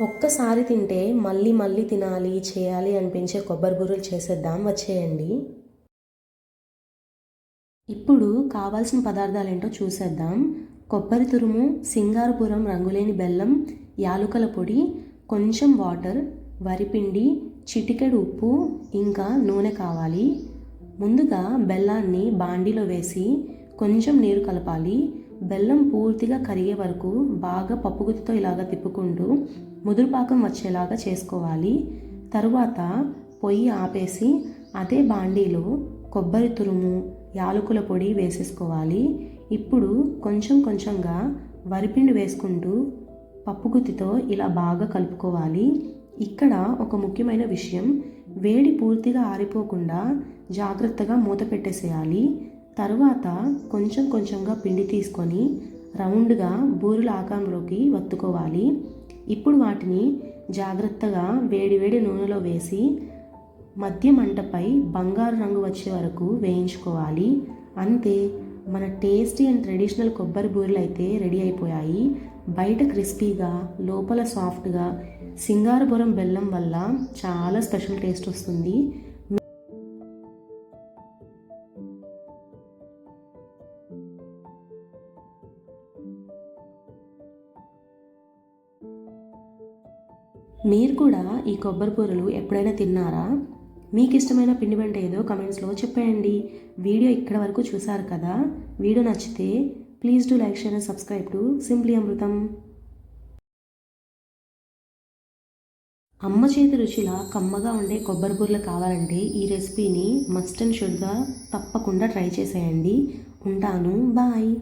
ఒక్కసారి తింటే మళ్ళీ మళ్ళీ తినాలి చేయాలి అనిపించే కొబ్బరి బూరెలు చేసేద్దాం వచ్చేయండి. ఇప్పుడు కావాల్సిన పదార్థాలు ఏంటో చూసేద్దాం. కొబ్బరి తురుము సింగారపురం రంగులేని బెల్లం యాలుకల పొడి కొంచెం వాటర్ వరిపిండి చిటికెడు ఉప్పు ఇంకా నూనె కావాలి. ముందుగా బెల్లాన్ని బాండీలో వేసి కొంచెం నీరు కలపాలి. బెల్లం పూర్తిగా కరిగే వరకు బాగా పప్పుగుత్తితో ఇలాగ తిప్పుకుంటూ ముదురుపాకం వచ్చేలాగా చేసుకోవాలి. తరువాత పొయ్యి ఆపేసి అదే బాండీలో కొబ్బరి తురుము యాలకుల పొడి వేసేసుకోవాలి. ఇప్పుడు కొంచెం కొంచెంగా వరిపిండి వేసుకుంటూ పప్పుగుత్తితో ఇలా బాగా కలుపుకోవాలి. ఇక్కడ ఒక ముఖ్యమైన విషయం వేడి పూర్తిగా ఆరిపోకుండా జాగ్రత్తగా మూత పెట్టేసేయాలి. తరువాత కొంచెం కొంచెంగా పిండి తీసుకొని రౌండ్గా బూరెల ఆకారంలోకి వత్తుకోవాలి. ఇప్పుడు వాటిని జాగ్రత్తగా వేడివేడి నూనెలో వేసి మధ్య మంటపై బంగారు రంగు వచ్చే వరకు వేయించుకోవాలి. అంతే మన టేస్టీ అండ్ ట్రెడిషనల్ కొబ్బరి బూరెలు అయితే రెడీ అయిపోయాయి. బయట క్రిస్పీగా లోపల సాఫ్ట్గా సింగారపురం బెల్లం వల్ల చాలా స్పెషల్ టేస్ట్ వస్తుంది. మీరు కూడా ఈ కొబ్బరి కూరలు ఎప్పుడైనా తిన్నారా? మీకు ఇష్టమైన పిండి వంట ఏదో కమెంట్స్లో చెప్పేయండి. వీడియో ఇక్కడ వరకు చూసారు కదా? వీడియో నచ్చితే please do like share and subscribe to simply Amrutham. అమ్మ చేతి రుచిలా కమ్మగా ఉండే కొబ్బరి బూరలు కావాలంటే ఈ రెసిపీని మస్ట్ అండ్ షుడ్గా తప్పకుండా ట్రై చేసేయండి. ఉంటాను. బాయ్.